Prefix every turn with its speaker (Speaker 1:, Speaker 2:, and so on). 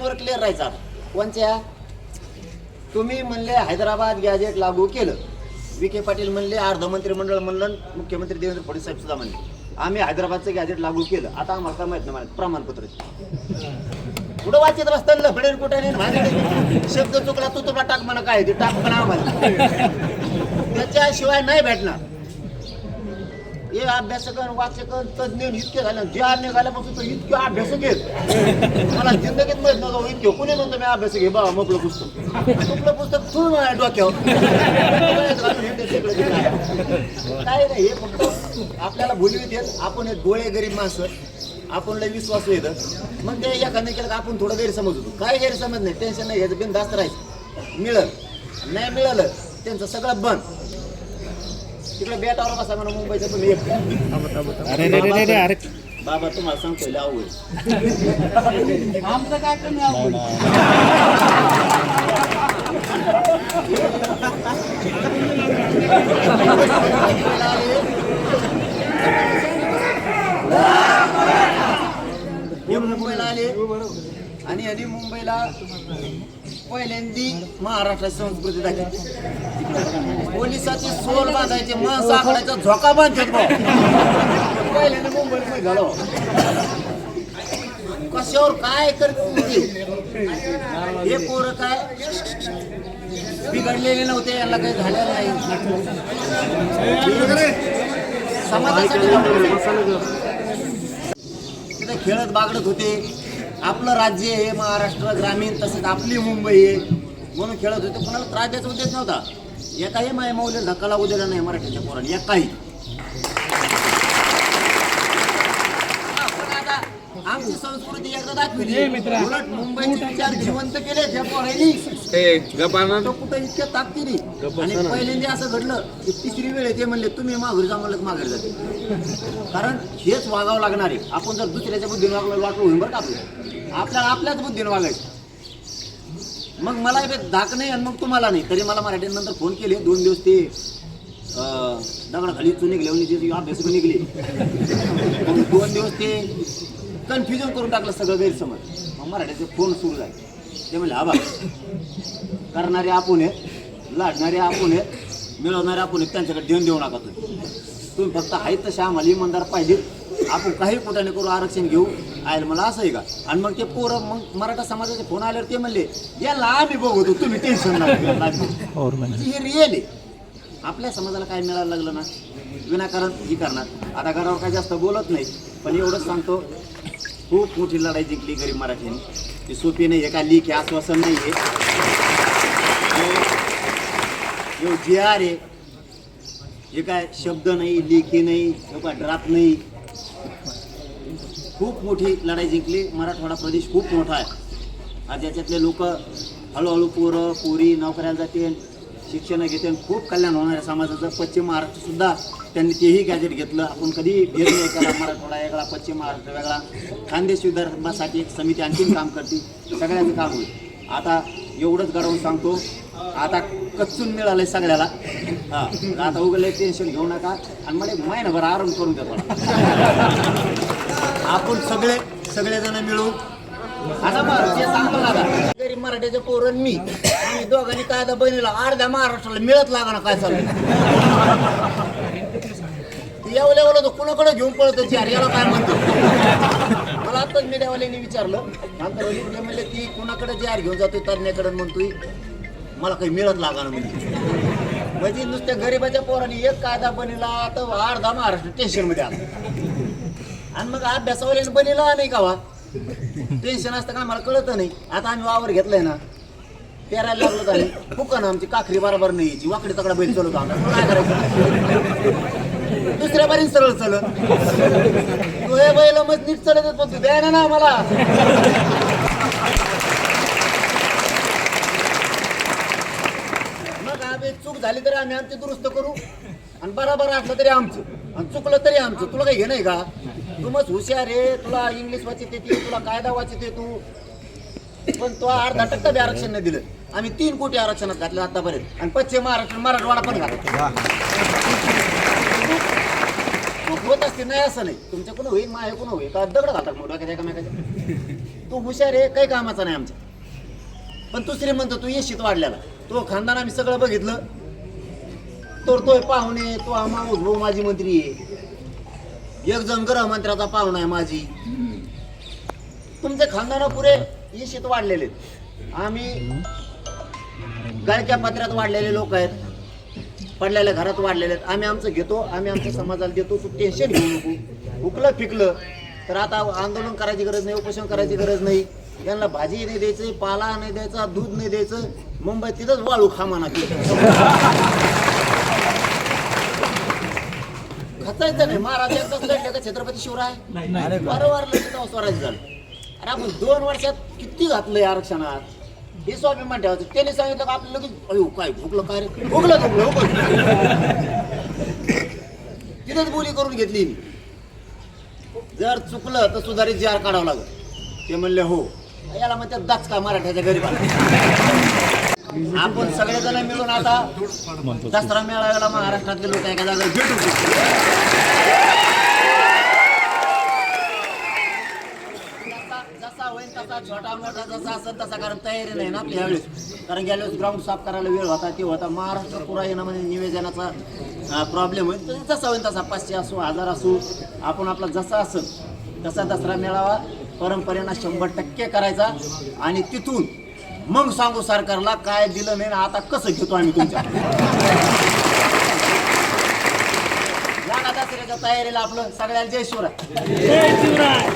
Speaker 1: लाईनवर क्लिअर राहायचा. कोणत्या तुम्ही म्हणले हैदराबाद गॅजेट लागू केलं. विखे पाटील म्हणले अर्ध मंत्रिमंडळ म्हणलं मुख्यमंत्री देवेंद्र फडणवीस साहेब सुद्धा म्हणले. आम्ही हैदराबादचं गॅजेट लागू केलं. आता आम्हाला काय माहीत नाही प्रमाणपत्र कुठं वाचित बसताना लफडेल कुठे नाही? शब्द चुकला तू तुला टाक म्हणा काय ते? टाक म्हणा आम्हाला. त्याच्याशिवाय नाही भेटणार. हे अभ्यासकन वाचकन तज्ञ इतके झाले जे निघाल्यापासून तो इतके अभ्यास घेत मला जिंदगीत माहीत नव्हतं हो, इतके. कोणी म्हणतो मी अभ्यास घे बाबा मोकळं पुस्तक. मोकळं पुस्तक? ठेवून माझ्या डोक्यावर. काय नाही हे फक्त आपल्याला भुलवी देत आपण एक गोळे गरीब माणसं. आपण लय विश्वास येत मग ते एखादं केलं का आपण थोडं गैरसमज होतो. काय गैरसमज नाही टेन्शन नाही घ्यायचं बिनधास्त राहायचं. मिळत नाही मिळालं त्यांचं सगळं बंद. तिकडे बेटावर बसा म्हणा मुंबईचं तुम्ही एकटं.
Speaker 2: अरे रे रे रे रे अरे.
Speaker 1: बाबा तुम्हाला सांगतोय लय अवघड
Speaker 3: आमचं काय कमी
Speaker 1: हे मुंबईला आले. आणि यांनी मुंबईला पहिल्यांदी महाराष्ट्राची संस्कृती दाखवली. पोलिसाची सोल बांधायचे माणसं आकडायचा झोका बांधतात भाऊ. पहिल्यांदा मुंबईत नाही झालो कशावर काय करते हे पोरं काय बिघडलेले नव्हते यांना काही झालेलं नाही. समाजासाठी खेळत बागडत होते. आपलं राज्य आहे महाराष्ट्र ग्रामीण तसंच आपली मुंबई आहे. म्हणून खेळत होते कोणाला त्रास द्यायचा उद्देश नव्हता. एकाही माय मौल्य धक्का लागू दिला नाही मराठीच्या पोरांनी एकाही हा, पण आता आमची संस्कृती एकदा दाखवली. उलट मुंबईचे विचार जिवंत केले त्या पोरांनी तो कुठं इतक्या ताकदीने? आणि पहिल्यांदा असं घडलं की तिसरी वेळ आहे ते म्हणले तुम्ही माघारी जा म्हणलं माघारी जाते कारण हेच वागावं लागणार आहे. आपण जर दुसऱ्याच्या बुद्धीने वागलं वाटलं होईल बरं का आपलं. आपल्याला आपल्याच बुद्धीने वागायचं. मग मला धाक नाही आणि मग तुम्हाला नाही. तरी मला मराठी नंतर फोन केले दोन दिवस ते दगडाखाली चुनी निघले जे अभ्यास निघले. मग दोन दिवस ते कन्फ्युजन करून टाकलं सगळं गैरसमज. मग मराठीचे फोन सुरू झाले. ते म्हणले हा बा करणारे आपण आहेत लाडणारे आपण आहेत मिळवणारे आपण आहेत त्यांच्याकडे देऊन देऊ नका तुम्ही. तुम्ही फक्त आहेत तसे आम्हाला इमानदार पाहिजे. आपण काही कुठाने करू आरक्षण घेऊ. आयल मला असं आहे का? आणि मग ते पोरं मग मराठा समाजाचे फोन आल्यावर ते म्हणले याला आम्ही बघतो तुम्ही टेन्शन हे रिअल आहे. आपल्या समाजाला काय मिळायला लागलं ना? विनाकारण ही करणार. आता घरावर काय जास्त बोलत नाही पण एवढंच सांगतो खूप मोठी लढाई जिंकली गरीब मराठीने ती सोपी नाही आहे का लीक हे आश्वासन नाही आहे जे आर आहे हे काय शब्द नाही लेखी नाही हे काय ड्राफ्ट नाही खूप मोठी लढाई जिंकली. मराठवाडा प्रदेश खूप मोठा आहे. आज याच्यातले लोक हळूहळू पोरं पोरी नोकऱ्याला जातील. शिक्षण घेते खूप कल्याण होणार आहे समाजाचं. पश्चिम महाराष्ट्र सुद्धा त्यांनी तेही गॅजेट घेतलं. आपण कधी भेद नाही केला मराठवाडा वेगळा पश्चिम महाराष्ट्र वेगळा. खानदेश विदर्भासाठी एक समिती आणखीन काम करते. सगळ्यांचं काम होईल. आता एवढंच घडवून सांगतो. आता कच्चून मिळालंय सगळ्याला. हा. आता उघडले टेन्शन घेऊ नका. आणि मला एक महिनाभर आराम करून द्या आपण सगळे सगळेजण मिळून. आता मग सांगतो ना आता, मराठ्याचे पोरण मी. दोघांनी कायदा बहिणीला अर्ध्या महाराष्ट्राला मिळत लागणार काय चाललं ते तो कुणाकडे घेऊन पळत चार याला काय म्हणतो मला आताच मीडियावाल्यांनी विचारलं. नंतर ते म्हणले ती कुणाकडे जार घेऊन जातोय तरण्याकडे म्हणतोय मला काही मिळत लागणार म्हणजे म्हणजे नुसत्या गरीबाच्या पोरांनी एक कायदा बनिला तर अर्धा महाराष्ट्र टेन्शनमध्ये आला. आणि मग अभ्यासावाल्याने बनिला नाही का वा? टेन्शन असतं का? मला कळत नाही. आता आम्ही वावर घेतलाय ना पेरायला लागलो तर आम्ही. फुकन आमची काखरी बरोबर नाही यायची. वाकडी तकडा बैल चालू काय करायचं? दुसऱ्या बारीन सरळ चलत तू हे बैल मग नीट चलत येत पण तू द्या ना आम्हाला. मग आम्ही चूक झाली तरी आम्ही आमची दुरुस्त करू. आणि बराबर असलं तरी आमचं. आणि चुकलं तरी आमचं. तुला काही घेणं नाही का? तू मग हुशार आहे तुला इंग्लिश वाचित येते तुला कायदा वाचित तू पण तो अर्धा टक्का बी आरक्षण नाही दिलं. आम्ही तीन कोटी आरक्षणात घातलं आतापर्यंत. आणि पश्चिम महाराष्ट्र मराठवाडा पण घातला. होत असते नाही असं नाही. तुमच्याकडून होईल माझ्याकडून होईल? का दगड घालतात मोठा डोक्यात एकामेकाच्या तू हुशार आहे काही कामाचा नाही आमच्या. पण तू श्रीमंत तू येशीत वाढल्याला. तो खानदान आम्ही सगळं बघितलं. तर तोय पाहुणे तो आम्हा भाऊ माझी मंत्री आहे. एक जण गृहमंत्र्याचा पाहुणा आहे माझी तुमचे खानदान पुरे येशीत वाढलेले आहेत. आम्ही गायक्या पत्र्यात वाढलेले लोक आहेत. पडलेल्या घरात वाढलेले आहेत. आम्ही आमचं घेतो आम्ही आमच्या समाजाला देतो. तू टेन्शन घेऊ नको. उकलं फिकलं. तर आता आंदोलन करायची गरज नाही उपोषण करायची गरज नाही. यांना भाजी नाही द्यायचं पाला नाही द्यायचा दूध नाही द्यायचं. मुंबईत तिथंच वाळू खामाना खचायचं नाही. महाराज एकदाच लढले का छत्रपती शिवराय? वारंवार लढले स्वराज झालं. अरे आपण दोन वर्षात किती घातलंय आरक्षणात? हे स्वाभिमान ठेवायचं. त्याने सांगितलं का आपलं लगेच अयो काय भुकलं काय रे? भुकलं भुकलं भुकलं तिथंच बोली करून घेतली. जर चुकलं तर सुधारित जार काढावं लागत ते म्हणले हो. याला म्हणतात दाच का मराठ्याच्या गरीबाला. आपण सगळेजण मिळून आता दसरा मेळाव्याला महाराष्ट्रातले लोक एका जागा भेटू जसा होईल तसा छोटा मोठा जसा असेल तसा कारण तयारी नाही ना आपल्या यावेळेस. कारण गेल्या वेळेस ग्राउंड साफ करायला वेळ होता ते होता. महाराष्ट्र पुरा येण्यामध्ये निवेदनाचा प्रॉब्लेम होईल तर जसा होईल तसा पाचशे असो हजार असो आपण आपला जसा असेल तसा दसरा मेळावा परंपरेनं शंभर टक्के करायचा. आणि तिथून मग सांगू सरकारला काय दिलं नाही ना आता कसं घेतो आम्ही तुमच्या लागा दसऱ्याच्या तयारीला आपलं सगळ्याला जय शिवराय
Speaker 2: जय शिवराय.